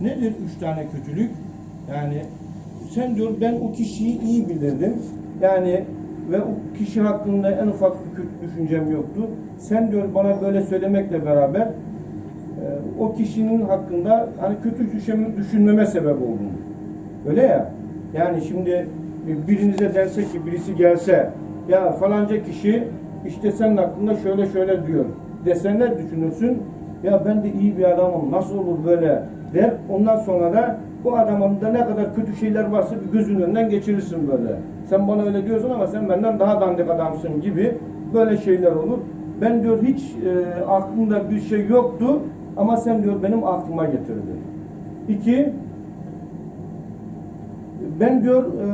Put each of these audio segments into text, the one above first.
Nedir üç tane kötülük? Yani sen diyor ben o kişiyi iyi bilirdim. Yani ve o kişi hakkında en ufak bir kötü düşüncem yoktu. Sen diyor bana böyle söylemekle beraber e, o kişinin hakkında hani kötü düşün- düşünmeme sebep oldun. Öyle ya. Yani şimdi e, birinize dense ki birisi gelse ya falanca kişi işte senin hakkında şöyle şöyle diyor. Desen ne düşünürsün? Ya ben de iyi bir adamım. Nasıl olur böyle der. Ondan sonra da bu adamın da ne kadar kötü şeyler varsa bir gözünün önünden geçirirsin böyle. Sen bana öyle diyorsun ama sen benden daha dandik adamsın gibi böyle şeyler olur. Ben diyor hiç e, aklımda bir şey yoktu ama sen diyor benim aklıma getirdin. İki, ben diyor e,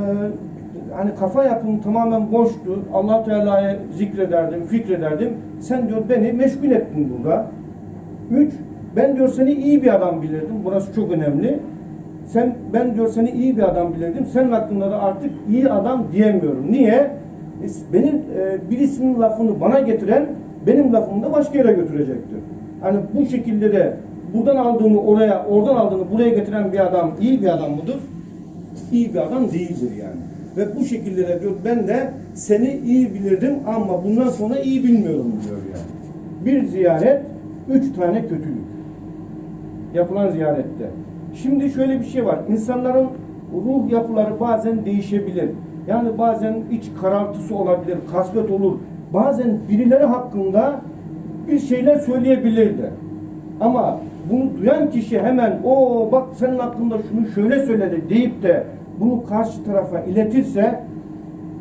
hani kafa yapım tamamen boştu. allah Teala'yı zikrederdim, fikrederdim. Sen diyor beni meşgul ettin burada. Üç, ben diyor seni iyi bir adam bilirdim. Burası çok önemli. Sen ben diyor seni iyi bir adam bilirdim. Senin hakkında da artık iyi adam diyemiyorum. Niye? E, Benim e, birisinin lafını bana getiren benim lafımı da başka yere götürecektir. Hani bu şekilde de buradan aldığını oraya, oradan aldığını buraya getiren bir adam iyi bir adam mıdır? iyi bir adam değildir yani. Ve bu şekilde de diyor ben de seni iyi bilirdim ama bundan sonra iyi bilmiyorum diyor yani. Bir ziyaret, üç tane kötülük. Yapılan ziyarette. Şimdi şöyle bir şey var. İnsanların ruh yapıları bazen değişebilir. Yani bazen iç karartısı olabilir, kasvet olur. Bazen birileri hakkında bir şeyler söyleyebilir de. Ama bunu duyan kişi hemen o bak senin hakkında şunu şöyle söyledi deyip de bunu karşı tarafa iletirse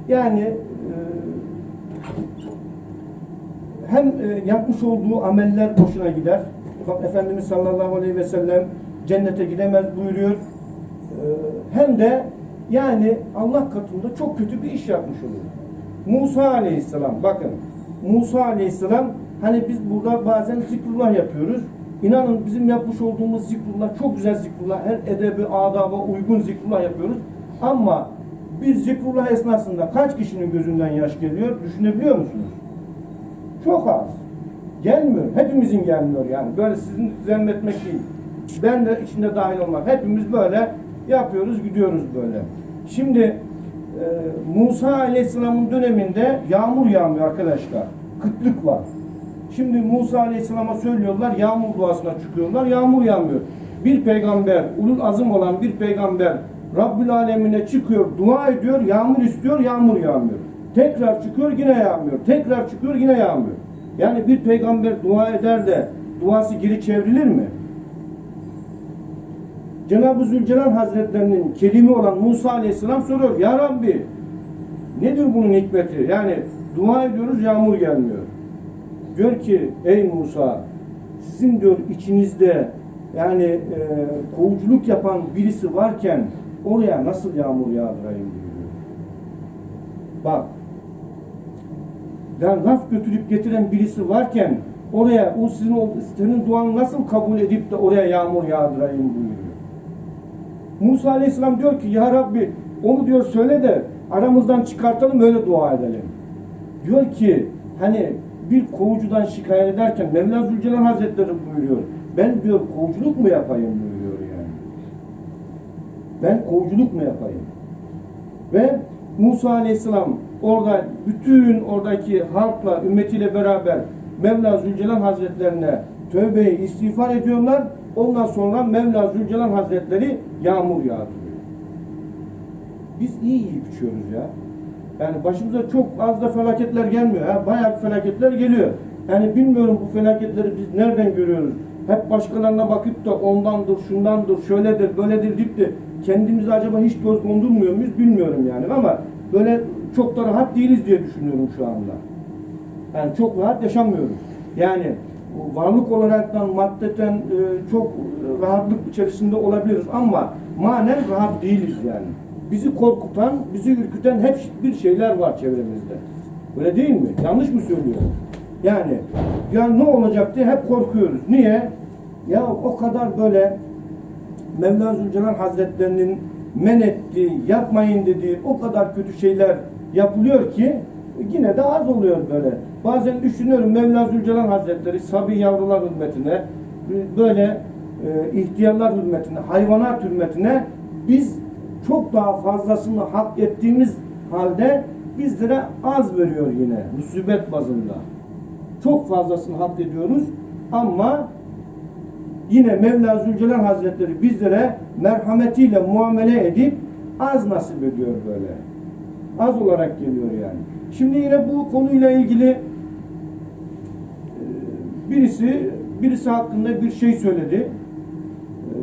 yani e, hem e, yapmış olduğu ameller boşuna gider. Bak Efendimiz sallallahu aleyhi ve sellem cennete gidemez buyuruyor. E, hem de yani Allah katında çok kötü bir iş yapmış oluyor. Musa aleyhisselam bakın Musa aleyhisselam hani biz burada bazen zikrullah yapıyoruz. İnanın bizim yapmış olduğumuz zikrullah çok güzel zikrullah. Her edebi, adaba uygun zikrullah yapıyoruz. Ama biz zikrullah esnasında kaç kişinin gözünden yaş geliyor düşünebiliyor musunuz? Çok az. Gelmiyor. Hepimizin gelmiyor yani. Böyle sizin zemmetmek değil. Ben de içinde dahil olmak. Hepimiz böyle yapıyoruz, gidiyoruz böyle. Şimdi e, Musa Aleyhisselam'ın döneminde yağmur yağmıyor arkadaşlar. Kıtlık var. Şimdi Musa Aleyhisselam'a söylüyorlar, yağmur duasına çıkıyorlar, yağmur yağmıyor. Bir peygamber, ulul azım olan bir peygamber Rabbül Alemine çıkıyor, dua ediyor, yağmur istiyor, yağmur yağmıyor. Tekrar çıkıyor, yine yağmıyor. Tekrar çıkıyor, yine yağmıyor. Yani bir peygamber dua eder de duası geri çevrilir mi? Cenab-ı Zülcelal Hazretlerinin kelimi olan Musa Aleyhisselam soruyor. Ya Rabbi nedir bunun hikmeti? Yani dua ediyoruz yağmur gelmiyor. Diyor ki ey Musa sizin diyor içinizde yani e, kovuculuk yapan birisi varken oraya nasıl yağmur yağdırayım diyor. Bak laf götürüp getiren birisi varken oraya o sizin o- senin duanı nasıl kabul edip de oraya yağmur yağdırayım buyuruyor. Musa Aleyhisselam diyor ki ya Rabbi onu diyor söyle de aramızdan çıkartalım öyle dua edelim. Diyor ki hani bir kovucudan şikayet ederken Mevla Zülcelal Hazretleri buyuruyor. Ben diyor kovuculuk mu yapayım buyuruyor yani. Ben kovuculuk mu yapayım? Ve Musa Aleyhisselam orada bütün oradaki halkla, ümmetiyle beraber Mevla Zülcelal Hazretlerine tövbeyi istiğfar ediyorlar. Ondan sonra Mevla Zülcelal Hazretleri yağmur yağdırıyor. Biz iyi yiyip içiyoruz ya. Yani başımıza çok az da felaketler gelmiyor. Ha, bayağı felaketler geliyor. Yani bilmiyorum bu felaketleri biz nereden görüyoruz? Hep başkalarına bakıp da ondandır, şundandır, şöyledir, böyledir deyip de kendimizi acaba hiç göz kondurmuyor muyuz bilmiyorum yani ama böyle çok da rahat değiliz diye düşünüyorum şu anda. Yani çok rahat yaşamıyoruz. Yani varlık olaraktan, maddeten e, çok rahatlık içerisinde olabiliriz ama manen rahat değiliz yani. Bizi korkutan, bizi ürküten hep bir şeyler var çevremizde. Öyle değil mi? Yanlış mı söylüyorum? Yani ya ne olacak diye hep korkuyoruz. Niye? Ya o kadar böyle Mevla Zülcelal Hazretlerinin men ettiği, yapmayın dediği o kadar kötü şeyler yapılıyor ki yine de az oluyor böyle. Bazen düşünüyorum Mevla Zülcelal Hazretleri Sabi yavrular hürmetine böyle e, ihtiyarlar hürmetine, hayvanat hürmetine biz çok daha fazlasını hak ettiğimiz halde bizlere az veriyor yine musibet bazında. Çok fazlasını hak ediyoruz ama yine Mevla Zülcelal Hazretleri bizlere merhametiyle muamele edip az nasip ediyor böyle. Az olarak geliyor yani. Şimdi yine bu konuyla ilgili e, birisi birisi hakkında bir şey söyledi. E,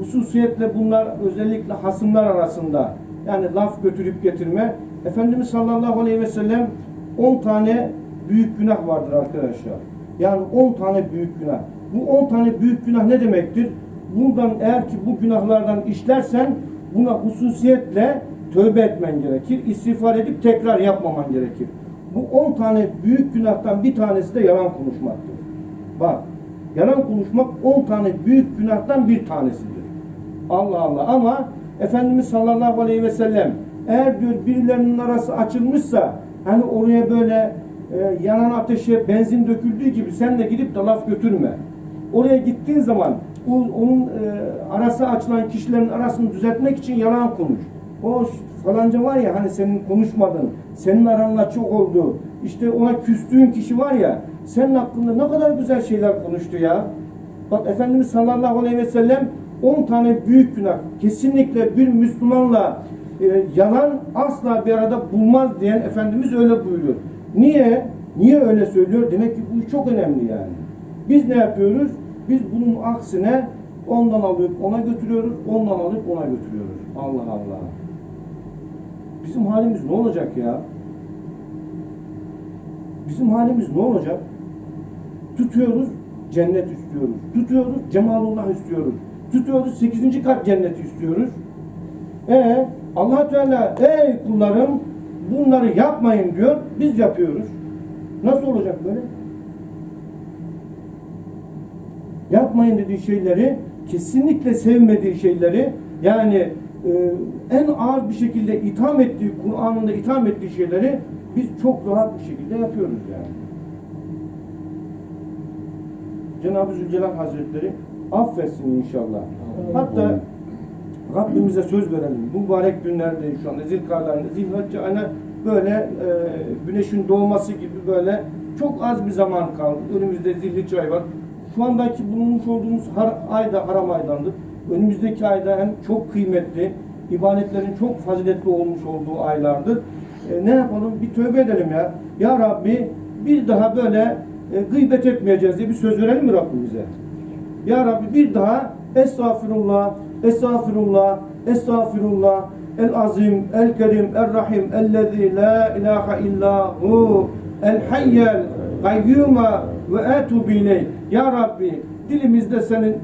hususiyetle bunlar özellikle hasımlar arasında yani laf götürüp getirme. Efendimiz sallallahu aleyhi ve sellem 10 tane büyük günah vardır arkadaşlar. Yani 10 tane büyük günah. Bu 10 tane büyük günah ne demektir? Bundan eğer ki bu günahlardan işlersen buna hususiyetle tövbe etmen gerekir. İstiğfar edip tekrar yapmaman gerekir. Bu 10 tane büyük günahtan bir tanesi de yalan konuşmaktır. Bak, yalan konuşmak 10 tane büyük günahtan bir tanesidir. Allah Allah ama Efendimiz sallallahu aleyhi ve sellem eğer diyor birilerinin arası açılmışsa hani oraya böyle e, yanan ateşe benzin döküldüğü gibi sen de gidip de laf götürme. Oraya gittiğin zaman o, onun e, arası açılan kişilerin arasını düzeltmek için yalan konuş. O falanca var ya hani senin konuşmadın, senin aranla çok oldu. İşte ona küstüğün kişi var ya, senin hakkında ne kadar güzel şeyler konuştu ya. Bak Efendimiz sallallahu aleyhi ve sellem 10 tane büyük günah kesinlikle bir Müslümanla e, yalan asla bir arada bulmaz diyen Efendimiz öyle buyuruyor. Niye? Niye öyle söylüyor? Demek ki bu çok önemli yani. Biz ne yapıyoruz? Biz bunun aksine ondan alıp ona götürüyoruz, ondan alıp ona götürüyoruz. Allah Allah. Bizim halimiz ne olacak ya? Bizim halimiz ne olacak? Tutuyoruz, cennet istiyoruz. Tutuyoruz, cemalullah istiyoruz. Tutuyoruz, 8. kat cenneti istiyoruz. E allah Teala ey kullarım bunları yapmayın diyor, biz yapıyoruz. Nasıl olacak böyle? Yapmayın dediği şeyleri, kesinlikle sevmediği şeyleri, yani e, en ağır bir şekilde itham ettiği, Kur'an'ında itham ettiği şeyleri biz çok rahat bir şekilde yapıyoruz yani. Cenab-ı Zülcelal Hazretleri affetsin inşallah. Hatta Rabbimize söz verelim. Bu mübarek günlerde şu anda Zilkade ayında, Zilhicce ayına böyle e, güneşin doğması gibi böyle çok az bir zaman kaldı. Önümüzde Zilhicce ay var. Şu andaki bulunmuş olduğumuz har, ayda haram aydandır. Önümüzdeki ayda hem çok kıymetli, ibadetlerin çok faziletli olmuş olduğu aylardır. E, ne yapalım? Bir tövbe edelim ya. Ya Rabbi bir daha böyle e, gıybet etmeyeceğiz diye bir söz verelim mi Rabbimize? Ya Rabbi bir daha estağfirullah, estağfirullah, estağfirullah, el azim, el kerim, el rahim, ellezî la ilahe illa hu, el hayyel, gayyuma ve etubu. Ya Rabbi dilimizde senin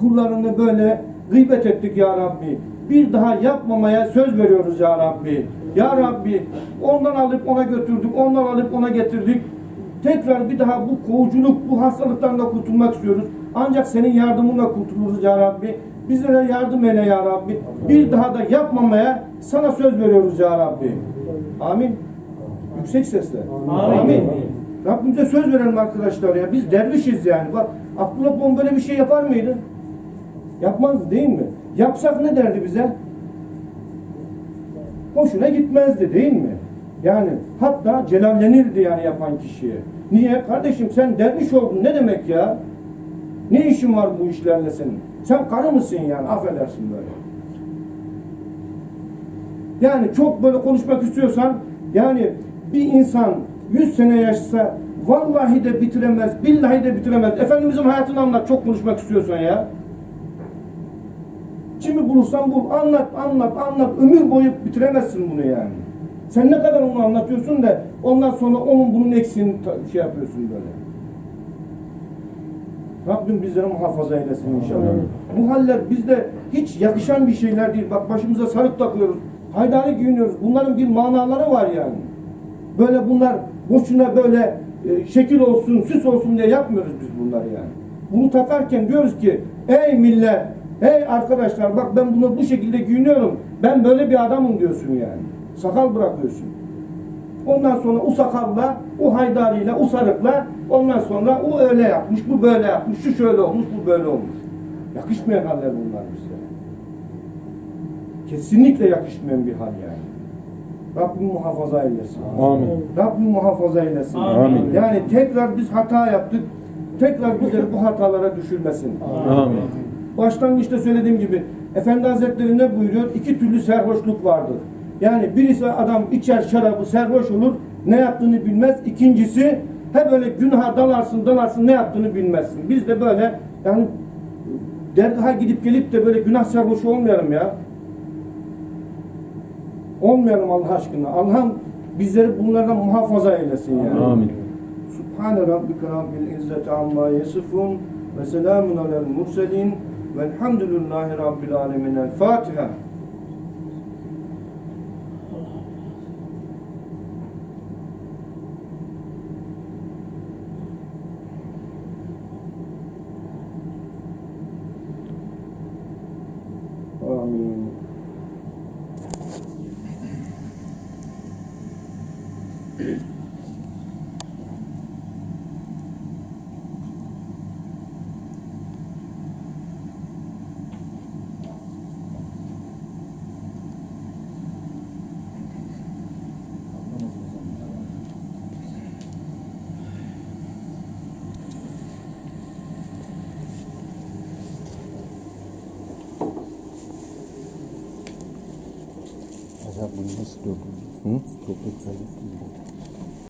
kullarını böyle gıybet ettik ya Rabbi. Bir daha yapmamaya söz veriyoruz ya Rabbi. Ya Rabbi ondan alıp ona götürdük, ondan alıp ona getirdik. Tekrar bir daha bu kovuculuk, bu hastalıktan da kurtulmak istiyoruz. Ancak senin yardımınla kurtuluruz ya Rabbi. Bizlere yardım eyle ya Rabbi. Bir daha da yapmamaya sana söz veriyoruz ya Rabbi. Amin. Yüksek sesle. Amin. Amin. Rabbimize söz verelim arkadaşlar ya. Biz dervişiz yani. Bak Abdullah Bon böyle bir şey yapar mıydı? Yapmaz değil mi? Yapsak ne derdi bize? Hoşuna gitmezdi değil mi? Yani hatta celallenirdi yani yapan kişiye. Niye? Kardeşim sen derviş oldun ne demek ya? Ne işin var bu işlerle senin? Sen karı mısın yani? Affedersin böyle. Yani çok böyle konuşmak istiyorsan yani bir insan 100 sene yaşasa vallahi de bitiremez, billahi de bitiremez. Efendimizin hayatını anlat çok konuşmak istiyorsan ya. Kimi bulursan bul, anlat, anlat, anlat. Ömür boyu bitiremezsin bunu yani. Sen ne kadar onu anlatıyorsun da ondan sonra onun bunun eksiğini şey yapıyorsun böyle. Rabbim bizleri muhafaza eylesin inşallah. Bu haller bizde hiç yakışan bir şeyler değil. Bak başımıza sarık takıyoruz. Haydari giyiniyoruz. Bunların bir manaları var yani. Böyle bunlar boşuna böyle e, şekil olsun, süs olsun diye yapmıyoruz biz bunları yani. Bunu takarken diyoruz ki ey millet, ey arkadaşlar bak ben bunu bu şekilde giyiniyorum. Ben böyle bir adamım diyorsun yani. Sakal bırakıyorsun. Ondan sonra o sakalla, o haydarıyla, o sarıkla ondan sonra o öyle yapmış, bu böyle yapmış, şu şöyle olmuş, bu böyle olmuş. Yakışmayan haller bunlar bize. Kesinlikle yakışmayan bir hal yani. Rabbim muhafaza eylesin. Amin. Rabbim muhafaza eylesin. Amin. Yani tekrar biz hata yaptık. Tekrar bizleri bu hatalara düşürmesin. Amin. Başlangıçta söylediğim gibi Efendi Hazretleri ne buyuruyor? İki türlü serhoşluk vardır. Yani birisi adam içer şarabı serhoş olur, ne yaptığını bilmez. İkincisi hep böyle günaha dalarsın dalarsın ne yaptığını bilmezsin. Biz de böyle yani dergaha gidip gelip de böyle günah serhoşu olmayalım ya. Olmayalım Allah aşkına. Allah'ım bizleri bunlardan muhafaza eylesin yani. Amin. Subhane rabbike rabbil izzeti amma yasifun ve selamun alel murselin velhamdülillahi rabbil alemin. El Fatiha. Acaba bunu